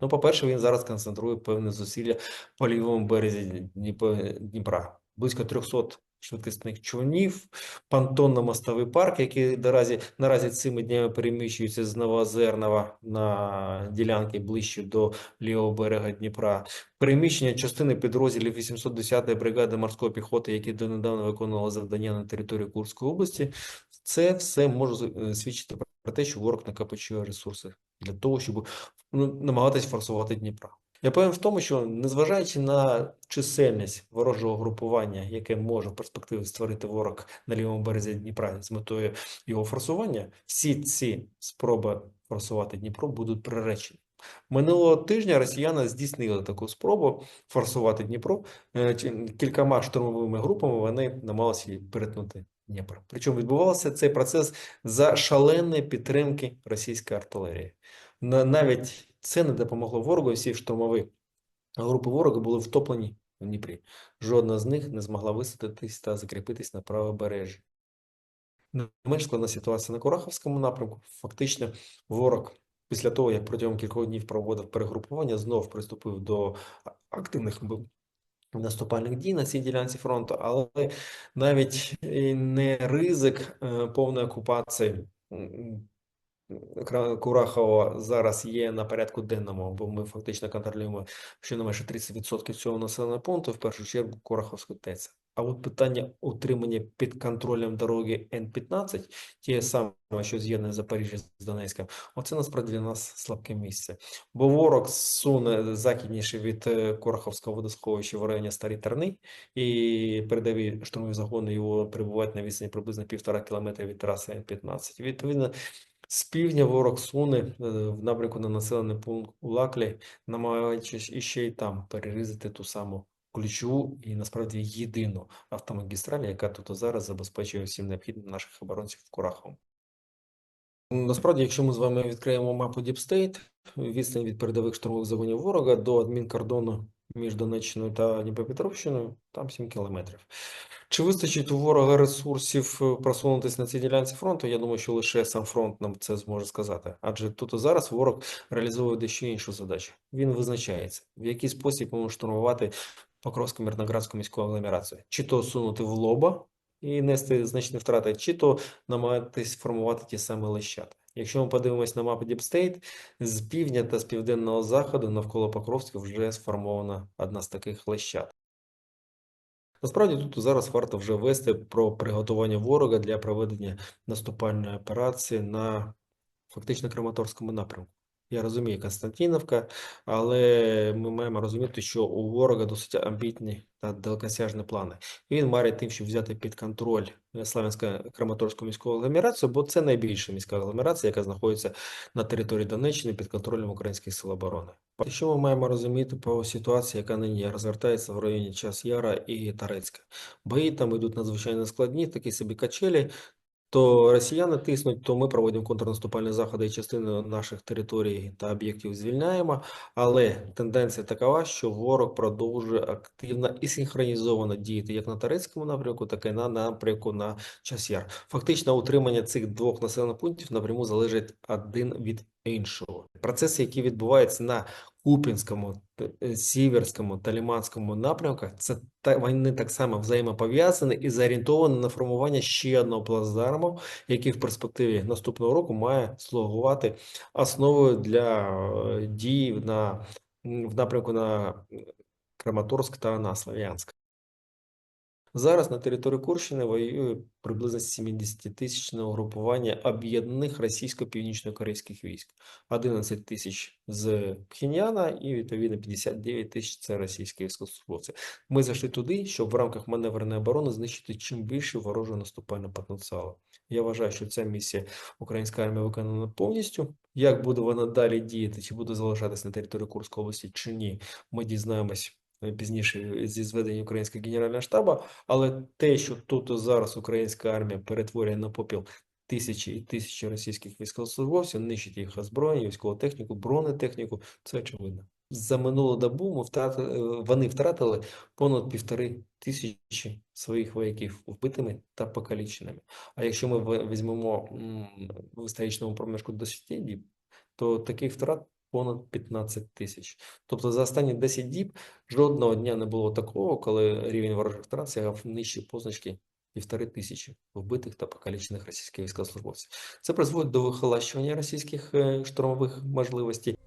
Ну, по-перше, він зараз концентрує певне зусилля по лівому березі Дніпра. Близько 300 швидкісних човнів, понтонно-мостовий парк, який наразі, наразі цими днями переміщується з Новоозернова на ділянки ближче до лівого берега Дніпра. Переміщення частини підрозділів 810-ї бригади морської піхоти, які донедавна виконували завдання на території Курської області, це все може е, свідчити про те, що ворог накопичує ресурси для того, щоб ну, намагатись форсувати Дніпра. Я певен в тому, що незважаючи на чисельність ворожого групування, яке може в перспективі створити ворог на лівому березі Дніпра з метою його форсування, всі ці спроби форсувати Дніпро будуть приречені. Минулого тижня росіяни здійснили таку спробу форсувати Дніпро. Е, Кількома штурмовими групами вони намагалися перетнути Дніпро. Причому відбувався цей процес за шаленої підтримки російської артилерії. Навіть це не допомогло ворогу, всі штурмові групи ворога були втоплені в Дніпрі. Жодна з них не змогла висадитись та закріпитись на правобережжі. Менш складна ситуація на Кураховському напрямку. Фактично, ворог після того, як протягом кількох днів проводив перегрупування, знов приступив до активних наступальних дій на цій ділянці фронту, але навіть не ризик е, повної окупації м, Курахова зараз є на порядку денному, бо ми фактично контролюємо щонайменше 30% цього населеного пункту, в першу чергу Кураховську ТЕЦ. А от питання утримання під контролем дороги Н-15, тієї саме, що з'єднує Запоріжжя з Донецьком, оце насправді для нас слабке місце. Бо ворог суне західніше від е, Кураховського водосховища в районі Старі Терни, і передові штурмові загони його перебувають на відстані приблизно півтора кілометра від траси Н-15. Відповідно, з півдня ворог суне е, в напрямку на населений пункт Улаклі, намагаючись іще й там перерізати ту саму ключову і насправді єдину автомагістраль, яка тут зараз забезпечує всім необхідним наших оборонців в Кураховому. Насправді, якщо ми з вами відкриємо мапу Deep State, відстань від передових штурмових загонів ворога до адмінкордону між Донеччиною та Дніпропетровщиною, там 7 кілометрів. Чи вистачить у ворога ресурсів е, просунутися на цій ділянці фронту? Я думаю, що лише сам фронт нам це зможе сказати. Адже тут зараз ворог реалізовує дещо іншу задачу. Він визначається, в який спосіб може штурмувати Покровську мирноградську міську агломерацію. Чи то сунути в лоба і нести значні втрати, чи то намагатись формувати ті самі лещата. Якщо ми подивимось на мапу State, з півдня та з південного заходу навколо Покровська вже сформована одна з таких лещат. Насправді тут зараз варто вже вести про приготування ворога для проведення наступальної операції на фактично Краматорському напрямку. Я розумію Константинівка, але ми маємо розуміти, що у ворога досить амбітні та далекосяжні плани. І він марить тим, щоб взяти під контроль Славянсько-Краматорську міську агломерацію, бо це найбільша міська агломерація, яка знаходиться на території Донеччини під контролем українських сил оборони. Що ми маємо розуміти по ситуації, яка нині розгортається в районі Час Яра і Тарецька? Бої там йдуть надзвичайно складні, такі собі качелі. То росіяни тиснуть, то ми проводимо контрнаступальні заходи і частину наших територій та об'єктів звільняємо. Але тенденція такова, що ворог продовжує активно і синхронізовано діяти як на Тарецькому напрямку, так і на напрямку на Часяр. Фактично, утримання цих двох населених пунктів напряму залежить один від іншого. Процеси, які відбуваються на Купінському, Сіверському та Ліманському напрямках, це вони так само взаємопов'язані і зорієнтовані на формування ще одного плацдарму, який в перспективі наступного року має слугувати основою для е, дій на в напрямку на Краматорськ та на Слов'янськ. Зараз на території Курщини воює приблизно 70-тисячне угрупування об'єднаних російсько-північно-корейських військ. 11 тисяч з Пхеньяна і відповідно 59 тисяч це російські військовослужбовці. Ми зайшли туди, щоб в рамках маневреної оборони знищити чим більше ворожого наступального потенціалу. Я вважаю, що ця місія українська армія виконана повністю. Як буде вона далі діяти, чи буде залишатися на території Курської області, чи ні, ми дізнаємось пізніше зі зведення українського генерального штабу. Але те, що тут зараз українська армія перетворює на попіл тисячі і тисячі російських військовослужбовців, нищить їх озброєння, військову техніку, бронетехніку, це очевидно. За минулу добу ми втратили, е, вони втратили понад півтори тисячі своїх вояків вбитими та покаліченими. А якщо ми візьмемо в історичному проміжку 10 діб, то таких втрат понад 15 тисяч. Тобто за останні 10 діб жодного дня не було такого, коли рівень ворожих втрат сягав позначки півтори тисячі вбитих та покалічених російських військовослужбовців. Це призводить до вихолащування російських е, штурмових можливостей